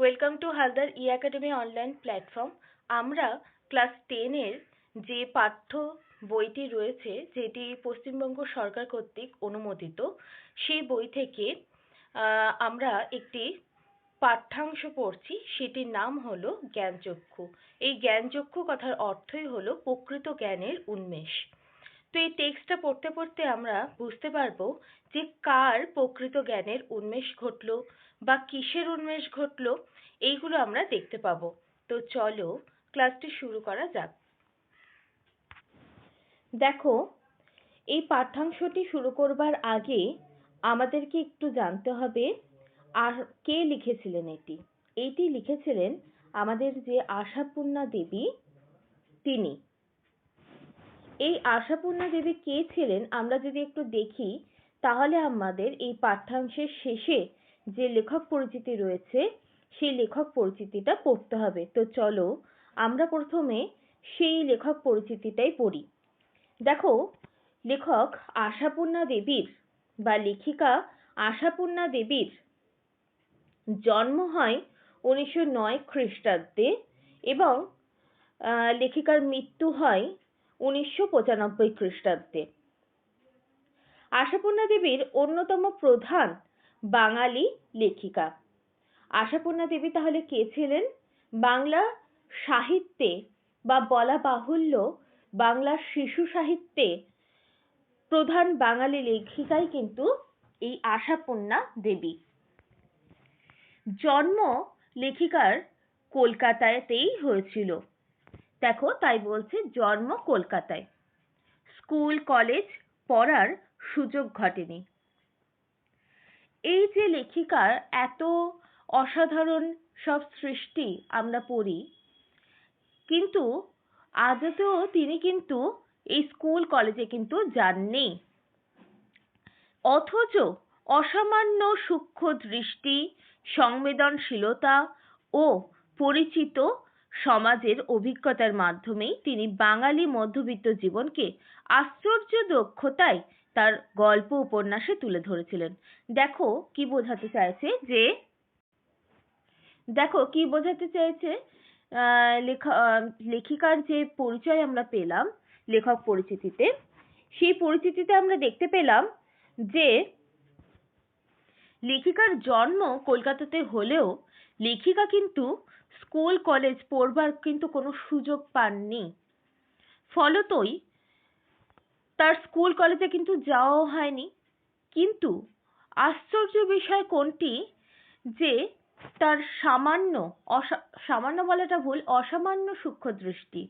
Welcome to Haldar E academy online platform আমরা class টেনের যে পাঠ্য বইটি রয়েছে, যেটি পশ্চিমবঙ্গ সরকার কর্তৃক অনুমোদিত, সেই বই থেকে আমরা একটি পাঠ্যাংশ পড়ছি। সেটির নাম হলো জ্ঞানচক্ষু। এই জ্ঞানচক্ষু কথার অর্থই হলো প্রকৃত জ্ঞানের উন্মেষ। তো এই টেক্সটটা পড়তে পড়তে আমরা বুঝতে পারব যে কার প্রকৃত জ্ঞানের উন্মেষ ঘটলো বা কিসের উন্মেষ ঘটলো, এইগুলো আমরা দেখতে পাবো। তো চলো ক্লাসটি শুরু করা যাক। দেখো, এই পাঠ্যাংশটি শুরু করবার আগে আমাদেরকে একটু জানতে হবে, আর কে লিখেছিলেন এটি? এইটি লিখেছিলেন আমাদের যে আশাপূর্ণা দেবী, তিনি। এই আশাপূর্ণা দেবী কে ছিলেন? আমরা যদি একটু দেখি, তাহলে আমাদের এই পাঠ্যাংশের শেষে যে লেখক পরিচিতি রয়েছে, সেই লেখক পরিচিতিটা পড়তে হবে। তো চলো আমরা প্রথমে সেই লেখক পরিচিতিটাই পড়ি। দেখো, লেখক আশাপূর্ণা দেবীর বা লেখিকা আশাপূর্ণা দেবীর জন্ম হয় উনিশশো নয় খ্রিস্টাব্দে এবং লেখিকার মৃত্যু হয় উনিশশো পঁচানব্বই খ্রিস্টাব্দে। আশাপূর্ণা দেবীর অন্যতম প্রধান বাঙালি লেখিকা। আশাপূর্ণা দেবী তাহলে কে ছিলেন? বাংলা সাহিত্যে বা বলা বাহুল্য বাংলা শিশু সাহিত্যে প্রধান বাঙালি লেখিকাই কিন্তু এই আশাপূর্ণা দেবী। জন্ম লেখিকার কলকাতাতেই হয়েছিল। দেখো তাই বলছে জন্ম কলকাতায়। স্কুল, কলেজ পড়ার সুযোগ ঘটেনি। এই যে লেখিকার এত অসাধারণ সব সৃষ্টি আমরা পড়ি, কিন্তু আদতেও তিনি কিন্তু এই স্কুল কলেজে কিন্তু যাননি। অথচ অসামান্য সূক্ষ্ম দৃষ্টি, সংবেদনশীলতা ও পরিচিত সমাজের অভিজ্ঞতার মাধ্যমেই তিনি বাঙালি মধ্যবিত্ত জীবনকে আশ্চর্য দক্ষতায় তার গল্প উপন্যাসে তুলে ধরেছিলেন। দেখো কি বোঝাতে চাইছে যে দেখো কি বোঝাতে চাইছে আহ, লেখা লেখিকার যে পরিচয় আমরা পেলাম লেখক পরিচিতিতে সেই পরিচিতিতে আমরা দেখতে পেলাম যে লেখিকার জন্ম কলকাতাতে হলেও লেখিকা কিন্তু স্কুল কলেজ পড়বার কিন্তু কোনো সুযোগ পাননি। ফলতই তার স্কুল কলেজে কিন্তু যাওয়াও হয়নি। কিন্তু আশ্চর্য বিষয় কোনটি? যে তার সামান্য অসা- সামান্য বলাটা ভুল, অসামান্য সূক্ষ্ম দৃষ্টি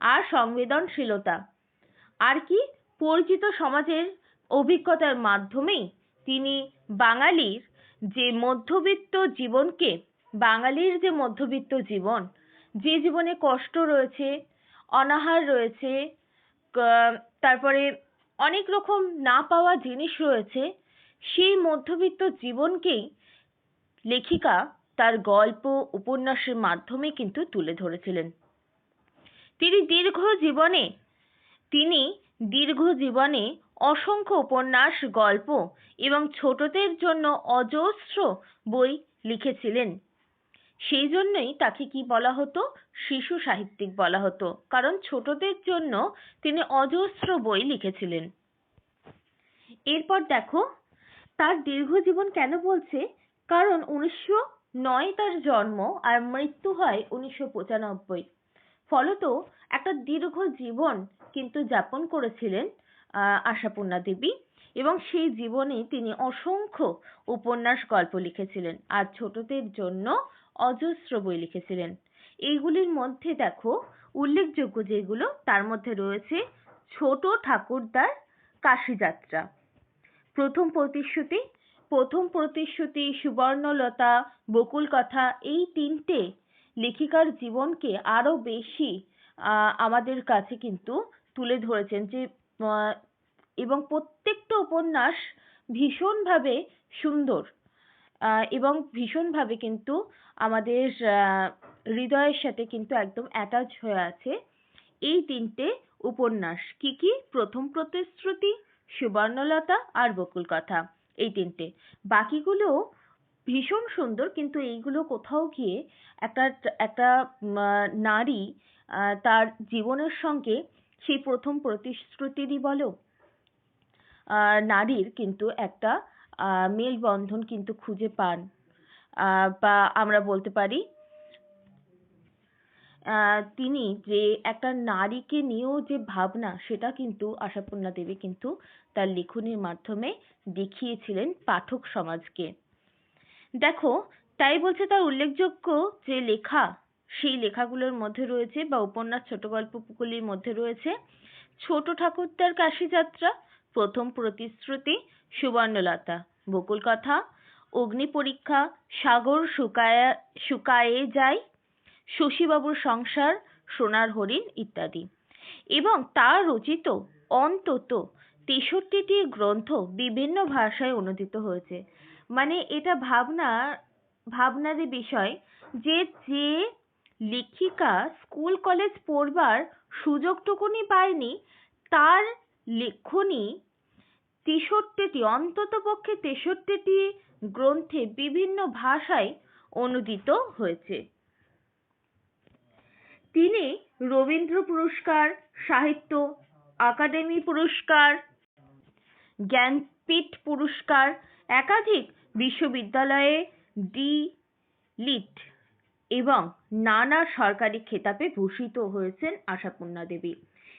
আর সংবেদনশীলতা। আর কি? পরিচিত সমাজের অভিজ্ঞতার মাধ্যমেই তিনি বাঙালির যে মধ্যবিত্ত জীবনকে, বাঙালির যে মধ্যবিত্ত জীবন, যে জীবনে কষ্ট রয়েছে, অনাহার রয়েছে তারপরে অনেক রকম না পাওয়া জিনিস রয়েছে, সেই মধ্যবিত্ত জীবনকেই লেখিকা তার গল্প, উপন্যাসের মাধ্যমে কিন্তু তুলে ধরেছিলেন। তিনি দীর্ঘ জীবনে, তিনি দীর্ঘ জীবনে অসংখ্য উপন্যাস, গল্প এবং ছোটদের জন্য অজস্র বই লিখেছিলেন। সেই জন্যই তাকে কি বলা হতো? শিশু সাহিত্যিক বলা হতো। কারণ ছোটদের জন্য তিনি অজস্র বই লিখেছিলেন। এরপর দেখো, তার দীর্ঘ জীবন কেন বলছে? কারণ উনিশশো নয় তার জন্ম আর মৃত্যু হয় উনিশশো পঁচানব্বই। ফলত একটা দীর্ঘ জীবন কিন্তু যাপন করেছিলেন আশাপূর্ণা দেবী। এবং সেই জীবনে তিনি অসংখ্য উপন্যাস গল্প লিখেছিলেন। আর ছোটদের জন্য অজস্র বই লিখেছিলেন। এইগুলির মধ্যে দেখো, উল্লেখযোগ্য যেগুলো, তার মধ্যে রয়েছে ছোট ঠাকুরদার কাশিযাত্রা। প্রথম প্রতিশ্রুতি প্রথম প্রতিশ্রুতি সুবর্ণলতা বকুল কথা এই তিনটে লেখিকার জীবনকে আরও বেশি আমাদের কাছে কিন্তু তুলে ধরেছেন যে এবং প্রত্যেকটা উপন্যাস ভীষণভাবে সুন্দর। আহ, এবং ভীষণভাবে কিন্তু আমাদের আহ, হৃদয়ের সাথে কিন্তু একদম অ্যাটাচ হয়ে আছে এই তিনটে উপন্যাস। কি কি? প্রথম প্রতিশ্রুতি সুবর্ণলতা আর বকুল কথা এই তিনটে। বাকিগুলো ভীষণ সুন্দর কিন্তু এইগুলো কোথাও গিয়ে একটা একটা আহ, নারী আহ, তার জীবনের সঙ্গে সেই প্রথম প্রতিশ্রুতিরই বলো? আহ, নারীর কিন্তু একটা আহ, মেলবন্ধন কিন্তু খুঁজে পান। আহ, বা আমরা বলতে পারি আহ, তিনি যে একটা নারীকে নিয়েও যে ভাবনা সেটা কিন্তু আশাপূর্ণা দেবী কিন্তু তার লেখনীর মাধ্যমে দেখিয়েছিলেন পাঠক সমাজকে। দেখো তাই বলছে তার উল্লেখযোগ্য যে লেখা সেই লেখাগুলোর মধ্যে রয়েছে বা উপন্যাস ছোট গল্পগুলির মধ্যে রয়েছে ছোট ঠাকুরদার কাশি যাত্রা প্রথম প্রতিশ্রুতি সুবর্ণলতা বকুল কথা অগ্নি পরীক্ষা সাগর শুকায়া, শুকায়ে যায়, শশীবাবুর সংসার, সোনার হরিণ ইত্যাদি। এবং তার রচিত অন্তত তেষট্টিটি গ্রন্থ বিভিন্ন ভাষায় অনুদিত হয়েছে। মানে এটা ভাবনা ভাবনারই বিষয় যে যে লেখিকা স্কুল, কলেজ পড়বার সুযোগটুকুনি পায়নি, তার লেখনী তেষট্টিটি, অন্ততপক্ষে তেষট্টিটি গ্রন্থে বিভিন্ন ভাষায় অনুদিত হয়েছে। তিনি রবীন্দ্র পুরস্কার, সাহিত্য আকাদেমি পুরস্কার, জ্ঞানপীঠ পুরস্কার, একাধিক বিশ্ববিদ্যালয়ে ডি লিট এবং নানা সরকারি খেতাবে ভূষিত হয়েছেন আশাপূর্ণা দেবী।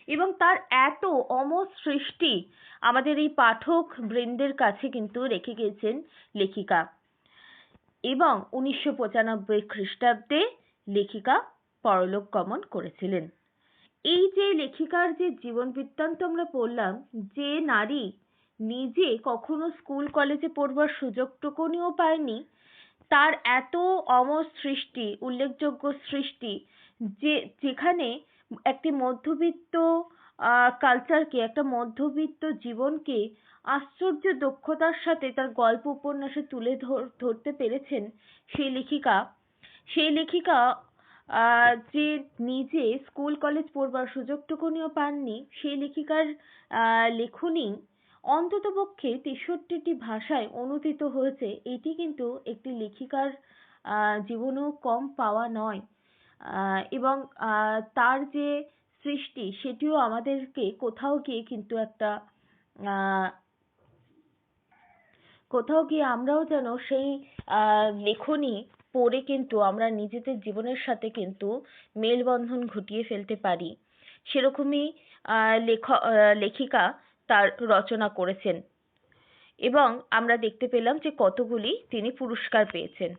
এবং তার এত অমর সৃষ্টি আমাদের এই পাঠক বৃন্দের কাছে কিন্তু রেখে গেছেন লেখিকা এবং উনিশশো পঁচানব্বই খ্রিস্টাব্দে লেখিকা পরলোক গমন করেছিলেন। এই যে লেখিকার যে জীবন বৃত্তান্ত আমরা পড়লাম, যে নারী নিজে কখনো স্কুল, কলেজে পড়বার সুযোগটুকুনিও পায়নি, তার এত অমর সৃষ্টি, উল্লেখযোগ্য সৃষ্টি যে, যেখানে একটি মধ্যবিত্ত আহ কালচারকে একটা মধ্যবিত্ত জীবনকে আশ্চর্য দক্ষতার সাথে তার গল্প উপন্যাসে তুলে ধর- ধরতে পেরেছেন সেই লেখিকা। সেই লেখিকা আহ যে নিজে স্কুল কলেজ পড়বার সুযোগটুকুনিও পাননি, সেই লেখিকার আহ লেখনী অন্ততপক্ষে তেষট্টিটি ভাষায় অনুদিত হয়েছে। এটি কিন্তু একটি লেখিকার আহ জীবনেও কম পাওয়া নয়। আহ, এবং, আহ, তার যে সৃষ্টি সেটিও আমাদেরকে কোথাও গিয়ে কিন্তু একটা, আহ, কোথাও গিয়ে আমরাও যেন সেই, আহ, লেখনী পড়ে কিন্তু আমরা নিজেদের জীবনের সাথে কিন্তু মেলবন্ধন ঘটিয়ে ফেলতে পারি। সেরকমই, আহ, লেখ লেখিকা তার রচনা করেছেন। এবং আমরা দেখতে পেলাম যে কতগুলি তিনি পুরস্কার পেয়েছেন।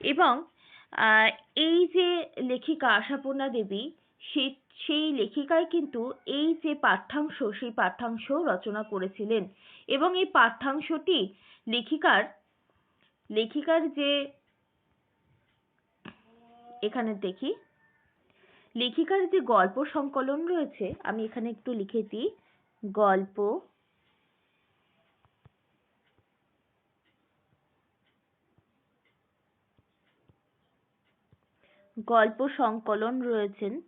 এবং আহ, এই যে লেখিকা আশাপূর্ণা দেবী সেই সেই লেখিকাই কিন্তু এই যে পাঠ্যাংশ, সেই পাঠ্যাংশ রচনা করেছিলেন। এবং এই পাঠ্যাংশটি লেখিকার লেখিকার যে, এখানে দেখি, লেখিকার যে গল্প সংকলন রয়েছে, আমি এখানে একটু লিখে দিই। গল্প গল্প সংকলন রয়েছেন।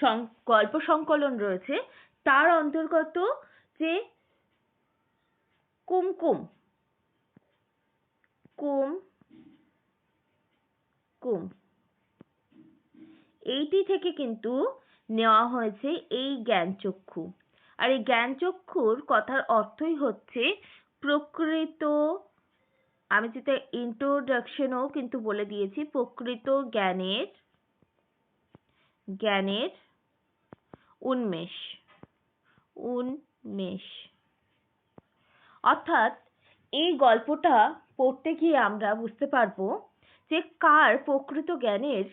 সং- গল্প সংকলন রয়েছে। তার অন্তর্গত যে কুমকুম, কুম কুম, এইটি থেকে কিন্তু নেওয়া হয়েছে এই জ্ঞানচক্ষু। আর এই জ্ঞানচক্ষুর কথার অর্থই হচ্ছে প্রকৃত আমি যেটা ইন্ট্রোডাকশনেও কিন্তু বলে দিয়েছি, প্রকৃত জ্ঞানের জ্ঞানের উন্মেষ উন্মেষ। অর্থাৎ এই গল্পটা পড়তে গিয়ে আমরা বুঝতে পারব যে কার প্রকৃত জ্ঞানের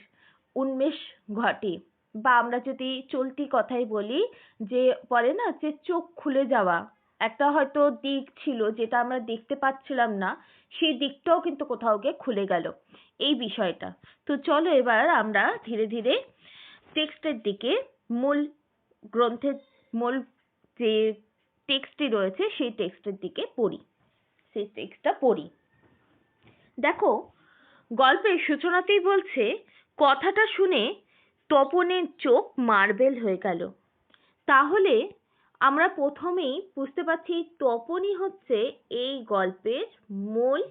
উন্মেষ ঘটে। বা আমরা যদি চলতি কথাই বলি যে, বলে না যে চোখ খুলে যাওয়া। একটা হয়তো দিক ছিল যেটা আমরা দেখতে পাচ্ছিলাম না, সেই দিকটাও কিন্তু কোথাও গিয়ে খুলে গেল এই বিষয়টা। তো চলো এবার আমরা ধীরে ধীরে টেক্সটের দিকে মূল গ্রন্থের মূল যে টেক্সটটি রয়েছে সেই টেক্সটের দিকে পড়ি। সেই টেক্সটটা পড়ি। দেখো, গল্পের সূচনাতেই বলছে, কথাটা শুনে তপনের চোখ মার্বেল হয়ে গেল। তাহলে আমরা প্রথমেই বুঝতে পারছি তপনই হচ্ছে এই গল্পের মূল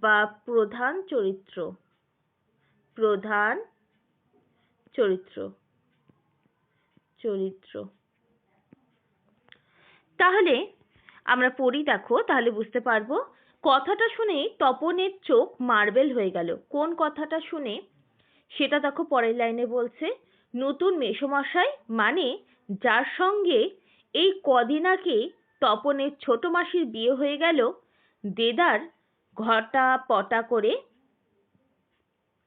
বা প্রধান চরিত্র। প্রধান চরিত্র। চরিত্র। তাহলে আমরা পড়ি দেখো, তাহলে বুঝতে পারব। কথাটা শুনে তপনের চোখ মার্বেল হয়ে গেল। কোন কথাটা শুনে? সেটা দেখো পরের লাইনে বলছে, নতুন মেসোমশাই মানে যার সঙ্গে এই কদিন আগে তপনের ছোট মাসির বিয়ে হয়ে গেল। দেদার ঘটা পটা করে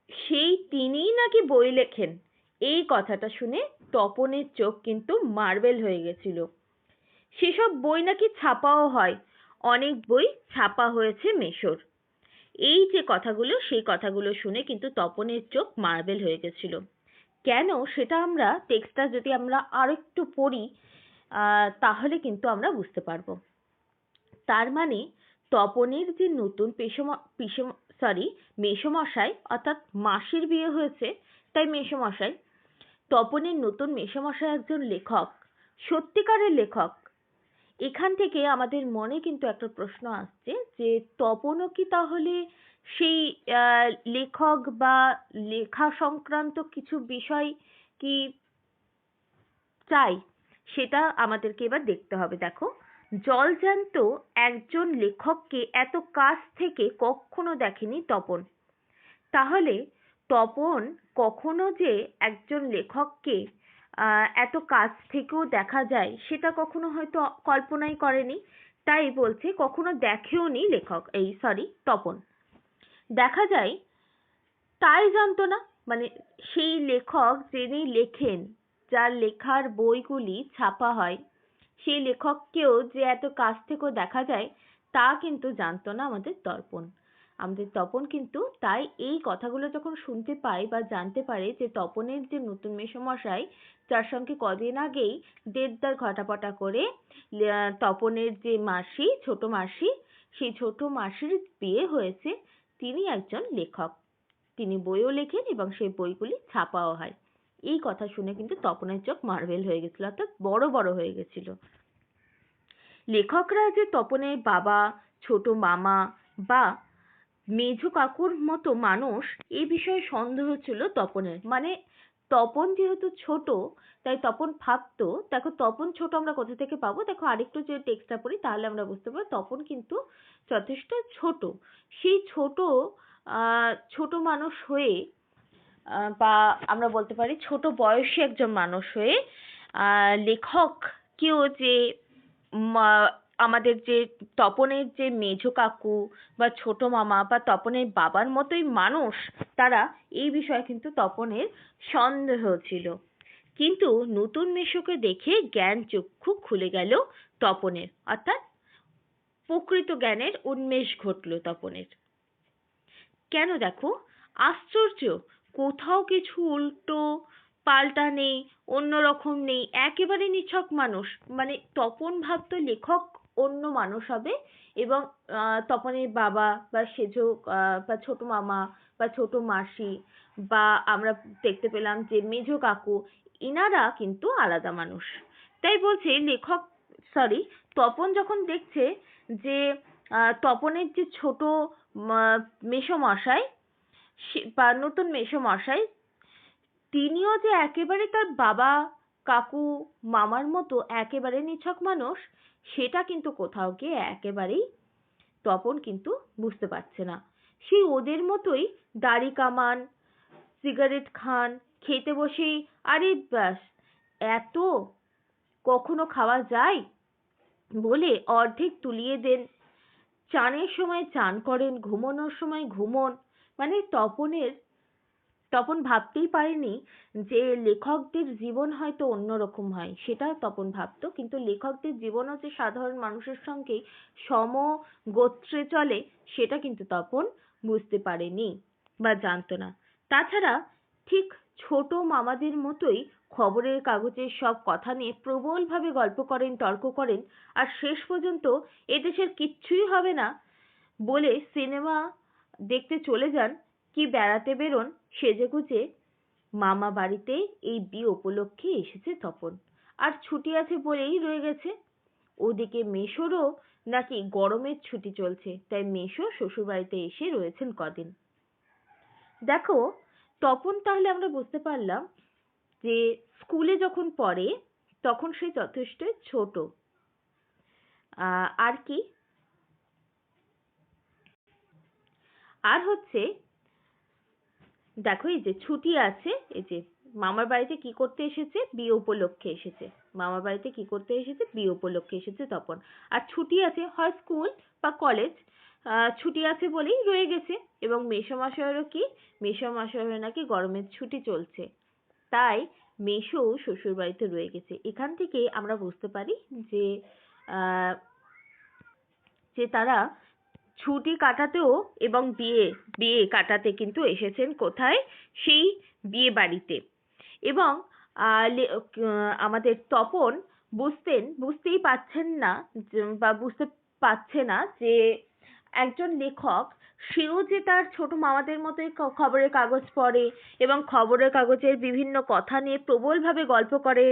সেই তিনিই নাকি বই লেখেন। এই কথাটা শুনে তপনের চোখ কিন্তু মার্বেল হয়ে গেছিল। সেসব বই নাকি ছাপাও হয়। অনেক বই ছাপা হয়েছে মেশোর। এই যে কথাগুলো, সেই কথাগুলো শুনে কিন্তু তপনের চোখ মার্বেল হয়ে গেছিল। কেন সেটা আমরা টেক্সটটা যদি আমরা আরেকটু পড়ি তাহলে কিন্তু আমরা বুঝতে পারব। তার মানে তপনের যে নতুন পেশম পিসম সরি মেসমশাই অর্থাৎ মাসির বিয়ে হয়েছে, তাই মেসমশাই তপনের নতুন মেসমশাই একজন লেখক, সত্যিকারের লেখক। এখান থেকে আমাদের মনে কিন্তু একটা প্রশ্ন আসছে যে, তপনও কি তাহলে সেই লেখক বা লেখা সংক্রান্ত কিছু বিষয় কি চাই সেটা আমাদেরকে এবার দেখতে হবে, দেখো। জলজ্যান্ত একজন লেখককে এত কাছ থেকে কখনো দেখেনি তপন। তাহলে তপন কখনো যে একজন লেখককে এত কাছ থেকেও দেখা যায়, সেটা কখনো হয়তো কল্পনাই করেনি। তাই বলছে কখনো দেখেও নি লেখক, এই সরি তপন। দেখা যায়, তাই জানতো না মানে সেই লেখক যিনি লেখেন যার লেখার বইগুলি ছাপা হয়। সেই লেখককেও যে এত কাছ থেকেও দেখা যায়, তা কিন্তু জানতো না আমাদের তর্পণ আমাদের তপন কিন্তু তাই এই কথাগুলো যখন শুনতে পায় বা জানতে পারে যে তপনের যে নতুন মেসমশাই, যার সঙ্গে কদিন আগেই দেড়দার ঘটাপটা করে তপনের যে মাসি, ছোট মাসি, সেই ছোট মাসির বিয়ে হয়েছে। তিনি একজন লেখক। তিনি বইও লেখেন এবং সেই বইগুলি ছাপাও হয়। এই কথা শুনে কিন্তু তপনের চোখ মার্বেল হয়ে গেছিল, অর্থাৎ বড় বড় হয়ে গেছিল। লেখকরা যে তপনের বাবা, ছোট মামা বা মেজ কাকুর মতো মানুষ এই বিষয়ে সন্দেহ ছিল তপনের। মানে তপন যেহেতু ছোট, তাই তপন ভাবতো, দেখো তপন ছোট আমরা কোথা থেকে পাবো? দেখো আরেকটু যদি টেক্সটটা পড়ি, তাহলে আমরা বুঝতে পারব তপন কিন্তু যথেষ্ট ছোট। সেই ছোট ছোট মানুষ হয়ে বা আমরা বলতে পারি ছোট বয়সী একজন মানুষ হয়ে আহ, লেখককেও যে আমাদের যে তপনের যে মেজো কাকু বা ছোট মামা বা তপনের বাবার মতোই মানুষ তারা এই বিষয়ে কিন্তু তপনের সন্দেহ ছিল। কিন্তু নতুন মেশোকে দেখে জ্ঞান চক্ষু খুলে গেল তপনের। অর্থাৎ প্রকৃত জ্ঞানের উন্মেষ ঘটল তপনের। কেন দেখো? আশ্চর্য! কোথাও কিছু উল্টো পাল্টা নেই অন্যরকম নেই, একেবারে নিছক মানুষ। মানে তপন ভাবতো লেখক অন্য মানুষ হবে এবং তপনের বাবা বা সেজ বা ছোট মামা বা ছোট মাসি বা আমরা দেখতে পেলাম যে মেজ কাকু, ইনারা কিন্তু আলাদা মানুষ। তাই বলছে লেখক সরি তপন যখন দেখছে যে তপনের যে ছোট মেসোমশাই বা নতুন মেসোমশাই, তিনিও যে একেবারে তার বাবা, কাকু, মামার মতো একেবারে নিছক মানুষ, সেটা কিন্তু কোথাও গিয়ে একেবারেই তপন কিন্তু বুঝতে পারছে না। সেই ওদের মতোই দাড়ি কামান সিগারেট খান, খেতে বসেই, আরে ব্যাস, এত কখনো খাওয়া যায়? বলে অর্ধেক তুলিয়ে দেন। চানের সময় চান করেন, ঘুমানোর সময় ঘুমোন মানে তপনের, তপন ভাবতেই পারেনি যে লেখকদের জীবন হয়তো অন্যরকম হয়। সেটা তপন ভাবতো, কিন্তু লেখকদের জীবনও যে সাধারণ মানুষের সঙ্গেই সম গোত্রে চলে, সেটা কিন্তু তপন বুঝতে পারেনি বা জানতো না। তাছাড়া ঠিক ছোট মামাদের মতোই খবরের কাগজের সব কথা নিয়ে প্রবলভাবে গল্প করেন, তর্ক করেন, আর শেষ পর্যন্ত এদেশের কিচ্ছুই হবে না বলে সিনেমা দেখতে চলে যান, কি বেড়াতে বেরোন, সেজেগুজে। মামা বাড়িতে এই বিয়ে উপলক্ষে এসেছে তপন। আর ছুটি আছে বলেই রয়ে গেছে। ওদিকে মেশোরও নাকি গরমের ছুটি চলছে, তাই মেশো শ্বশুরবাড়িতে এসে রয়েছেন কদিন। দেখো, তপন তাহলে আমরা বুঝতে পারলাম যে স্কুলে যখন পড়ে, তখন সে যথেষ্ট ছোট। আর কি? আর হচ্ছে, দেখো এই যে ছুটি আছে, এই যে মামার বাড়িতে কি করতে এসেছে? বিয়ে উপলক্ষে এসেছে। মামার বাড়িতে কি করতে এসেছে? বিয়ে উপলক্ষে এসেছে তপন। আর ছুটি আছে, হয় স্কুল বা কলেজ ছুটি আছে বলেই রয়ে গেছে। এবং মেসোমশাইয়েরও কি? মেসোমশাইয়েরও নাকি গরমের ছুটি চলছে। তাই মেসো শ্বশুর বাড়িতে রয়ে গেছে। এখান থেকে আমরা বুঝতে পারি যে যে তারা ছুটি কাটাতেও এবং বিয়ে বিয়ে কাটাতে কিন্তু এসেছেন কোথায়? সেই বিয়ে বাড়িতে এবং আমাদের তপন বুঝতেন, বুঝতেই পাচ্ছেন না বা বুঝতে পারছে না যে একজন লেখক, সেও যে তার ছোট মামাদের মতোই খবরের কাগজ পড়ে এবং খবরের কাগজের বিভিন্ন কথা নিয়ে প্রবলভাবে গল্প করে,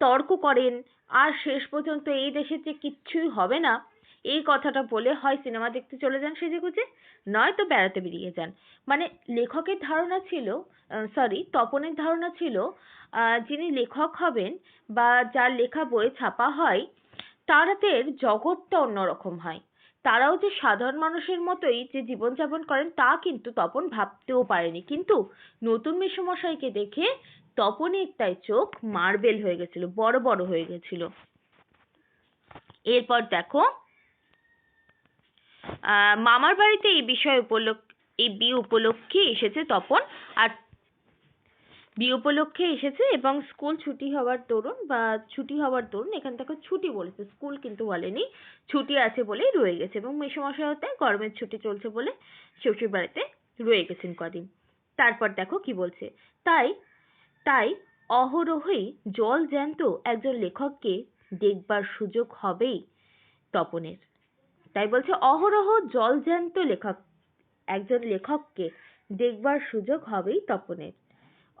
তর্ক করেন, আর শেষ পর্যন্ত এই দেশে যে কিচ্ছুই হবে না এই কথাটা বলে হয় সিনেমা দেখতে চলে যান সেজেগুজে, নয়তো বেড়াতে বেরিয়ে যান। মানে লেখকের ধারণা ছিল সরি তপনের ধারণা ছিল যিনি লেখক হবেন বা যার লেখা বই ছাপা হয় তাদের জগৎটা অন্যরকম হয়। তারাও যে সাধারণ মানুষের মতোই যে জীবনযাপন করেন, তা কিন্তু তপন ভাবতেও পারেনি। কিন্তু নতুন মেসোমশাইকে দেখে তপনের তাই চোখ মার্বেল হয়ে গেছিল, বড় বড় হয়ে গেছিল। এরপর দেখো আহ, মামার বাড়িতে এই বিষয় এই বিয়ে উপলক্ষে এসেছে তপন আর বিয়ে উপলক্ষে এসেছে এবং স্কুল ছুটি হওয়ার দরুন বা ছুটি হওয়ার দরুন এখান থেকে ছুটি বলেছে। স্কুল কিন্তু বলেনি ছুটি আছে বলেই রয়ে গেছে এবং মেসোমশাই হতে গরমের ছুটি চলছে বলে শ্বশুর বাড়িতে রয়ে গেছেন কদিন। তারপর দেখো কি বলছে তাই তাই অহরহই জল জ্যান্ত একজন লেখককে দেখবার সুযোগ হবেই তপনের। তাই বলছে, অহরহ জল জ্যান্ত লেখক, একজন লেখককে দেখবার সুযোগ হবেই তপনের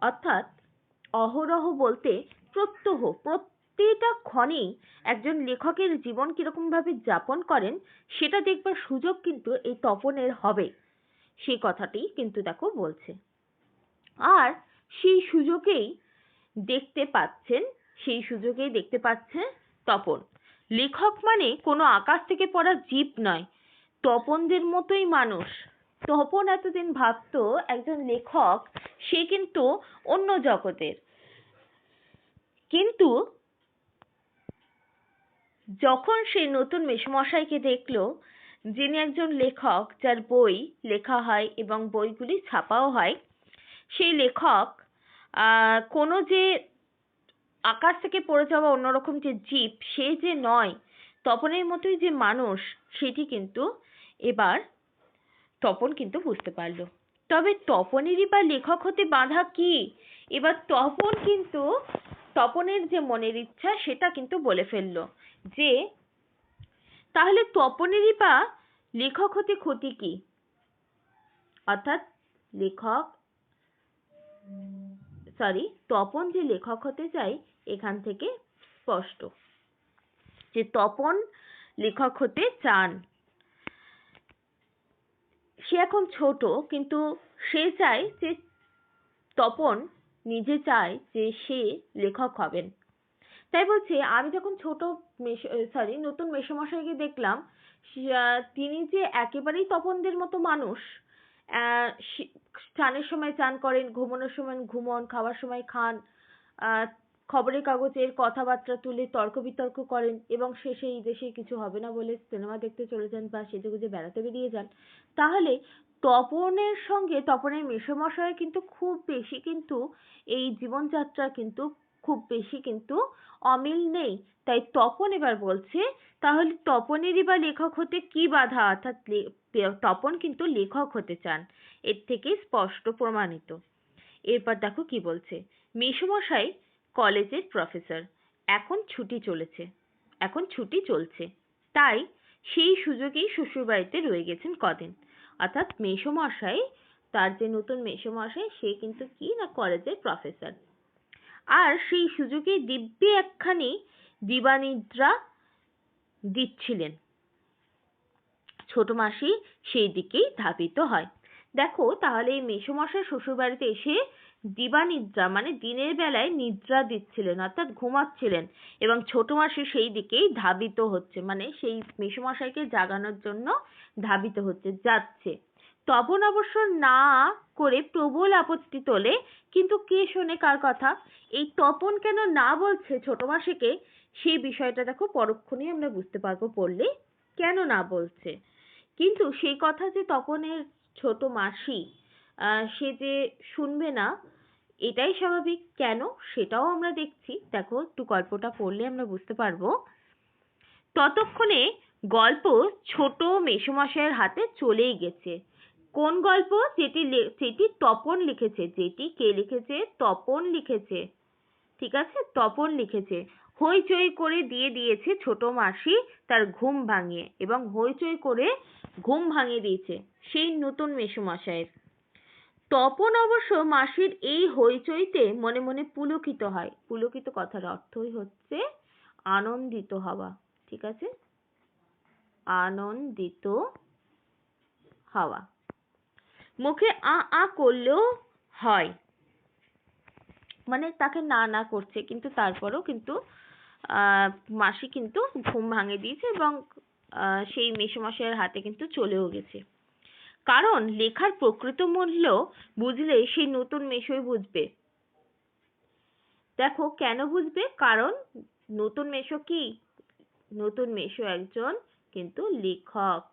অর্থাৎ অহরহ বলতে প্রত্যহ, প্রত্যেকটা ক্ষণেই একজন লেখকের জীবন কীরকম ভাবে যাপন করেন, সেটা দেখবার সুযোগ কিন্তু এই তপনের হবে। সেই কথাটি কিন্তু দেখো বলছে। আর সেই সুযোগেই দেখতে পাচ্ছেন, সেই সুযোগেই দেখতে পাচ্ছে তপন। লেখক মানে কোনো আকাশ থেকে পড়া জীব নয়, তপনদের মতোই মানুষ। তপন এতদিন ভাবতো একজন লেখক, সে কিন্তু অন্য জগতের। কিন্তু যখন সে নতুন মেসমশাইকে দেখল, যিনি একজন লেখক, যার বই লেখা হয় এবং বইগুলি ছাপাও হয়, সেই লেখক কোনো যে আকাশ থেকে পড়ে যাওয়া অন্যরকম যে জীব, সে যে নয়, তপনের মতোই যে মানুষ, সেটি কিন্তু এবার তপন কিন্তু বুঝতে পারল। তবে তপনেরই বা লেখক হতে বাধা কি? এবার তপন কিন্তু তপনের যে মনের ইচ্ছা, সেটা কিন্তু বলে ফেলল যে, তাহলে তপনেরই বা লেখক হতে ক্ষতি কি? অর্থাৎ লেখক সরি তপন যে লেখক হতে চায় এখান থেকে স্পষ্ট। যে তপন লেখক হতে চান। সে এখন ছোট, কিন্তু সে চায় যে তপন নিজে চায় যে সে লেখক হবেন। তাই বলছে, আমি যখন ছোট সরি নতুন মেসোমশাইকে দেখলাম তিনি যে একেবারেই তপনদের মতো মানুষ স্নানের সময় চান করেন, ঘুমানোর সময় ঘুমন, খাওয়ার সময় খান খবরের কাগজের কথাবার্তা তুলে তর্ক বিতর্ক করেন এবং শেষে এই দেশে কিছু হবে না বলে সিনেমা দেখতে চলে যান বা সেজেগুজে বেড়াতে বেরিয়ে যান। তাহলে তপনের সঙ্গে, তপনের মেসোমশাইয়ের কিন্তু খুব বেশি কিন্তু এই জীবনযাত্রা কিন্তু খুব বেশি কিন্তু অমিল নেই। তাই তপন এবার বলছে, তাহলে তপনেরই বা লেখক হতে কি বাধা? অর্থাৎ তপন কিন্তু লেখক হতে চান। এর থেকেই স্পষ্ট প্রমাণিত। এরপর দেখো কি বলছে। মেসোমশাই কলেজের প্রফেসর। এখন ছুটি চলেছে। এখন ছুটি চলছে। তাই সেই সুযোগেই শ্বশুরবাড়িতে রয়ে গেছেন কদিন। অর্থাৎ মেসোমশাই, তার যে নতুন মেসোমশাই, সে কিন্তু কি না কলেজের প্রফেসর। আর সেই সুযোগেই দিব্যি একখানি দিবানিদ্রা দিচ্ছিলেন। ছোট মাসি সেই দিকেই ধাবিত হয়। দেখো, তাহলে এই মেসোমশাই শ্বশুরবাড়িতে এসে দিবানিদ্রা মানে দিনের বেলায় নিদ্রা দিচ্ছিলেন, অর্থাৎ ঘুমাচ্ছিলেন এবং ছোট মাসি সেই দিকেই ধাবিত হচ্ছে মানে সেই মেসোমশাইকে জাগানোর জন্য ধাবিত হচ্ছে, যাচ্ছে। তপন অবশ্য না করে প্রবল আপত্তি তোলে, কিন্তু কে শোনে কার কথা? এই তপন কেন না বলছে ছোট মাসিকে? সেই বিষয়টা দেখো পরক্ষণেই আমরা বুঝতে পারব, পড়লে কেন না বলছে। কিন্তু সেই কথা যে তপনের ছোট মাসি আহ, সে যে শুনবে না এটাই স্বাভাবিক। কেন? সেটাও আমরা দেখছি। দেখো একটু গল্পটা পড়লে আমরা বুঝতে পারব। ততক্ষণে গল্প ছোট মেসোমশাইয়ের হাতে চলেই গেছে। কোন গল্প? যেটি যেটি তপন লিখেছে। যেটি কে লিখেছে? তপন লিখেছে। ঠিক আছে? তপন লিখেছে। হইচই করে দিয়ে দিয়েছে ছোট মাসি তার ঘুম ভাঙিয়ে এবং হইচই করে ঘুম ভাঙিয়ে দিয়েছে সেই নতুন মেসোমশাইয়ের। তপন অবশ্য মাসির এই হইচইতে মনে মনে পুলকিত হয়। পুলকিত কথার অর্থই হচ্ছে আনন্দিত হওয়া, ঠিক আছে? আনন্দিত হওয়া। মুখে আ আ করলেও হয়। মানে তাকে না না করছে, কিন্তু তারপরেও কিন্তু মাসি কিন্তু ঘুম ভাঙিয়ে দিয়েছে এবং সেই মেসোমশাইয়ের হাতে কিন্তু চলেও গেছে। কারণ লেখার প্রকৃত মূল্য বুঝলে সেই নতুন মেসোই বুঝবে। দেখো কেন বুঝবে? কারণ নতুন মেসো কি? নতুন মেসো একজন কিন্তু লেখক।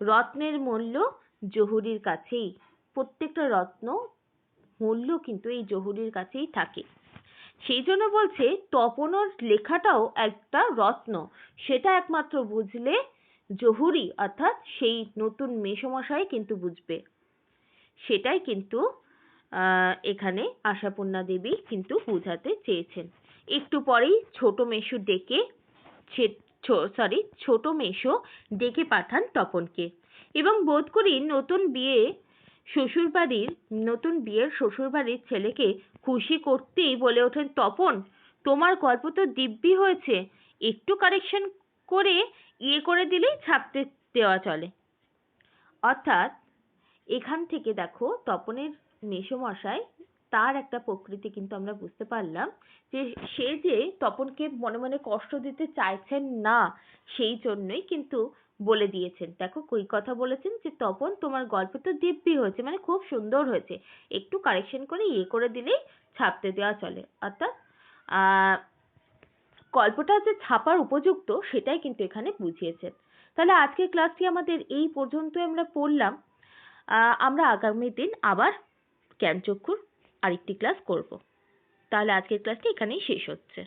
রত্নের মূল্য জহুরির কাছেই। প্রত্যেকটা রত্ন মূল্য কিন্তু এই জহুরির কাছেই থাকে। সেই জন্য বলছে তপনর লেখাটাও একটা রত্ন। সেটা একমাত্র বুঝলে জহুরি, অর্থাৎ সেই নতুন মেসোমশাই কিন্তু বুঝবে। সেটাই কিন্তু এখানে আশাপূর্ণা দেবী কিন্তু বোঝাতে চেয়েছেন। একটু পরেই ছোট মেসো ডেকে সরি ছোট মেসো ডেকে পাঠান তপনকে। এবং বোধ করি নতুন বিয়ে শ্বশুরবাড়ির, নতুন বিয়ের শ্বশুরবাড়ির ছেলেকে খুশি করতেই বলে ওঠেন তপন, তোমার গল্প তো দিব্যি হয়েছে। একটু কারেকশন করে ইয়ে করে দিলেই ছাপতে দেওয়া চলে। অর্থাৎ এখান থেকে দেখো তপনের মেসোমশাই তার একটা প্রকৃতি কিন্তু আমরা বুঝতে পারলাম যে সে যে তপনকে মনে মনে কষ্ট দিতে চাইছেন না সেই জন্যই কিন্তু বলে দিয়েছেন। দেখো কই কথা বলেছেন যে, তপন, তোমার গল্প তো দিব্যি হয়েছে মানে খুব সুন্দর হয়েছে। একটু কারেকশন করে ইয়ে করে দিলেই ছাপতে দেওয়া চলে। অর্থাৎ গল্পটা যে ছাপার উপযুক্ত সেটাই কিন্তু এখানে বুঝিয়েছেন তাহলে আজকের ক্লাসটি আমাদের এই পর্যন্তই আমরা পড়লাম। আমরা আগামী দিন আবার জ্ঞানচক্ষুর আরেকটি ক্লাস করব। তাহলে আজকের ক্লাসটি এখানেই শেষ হচ্ছে।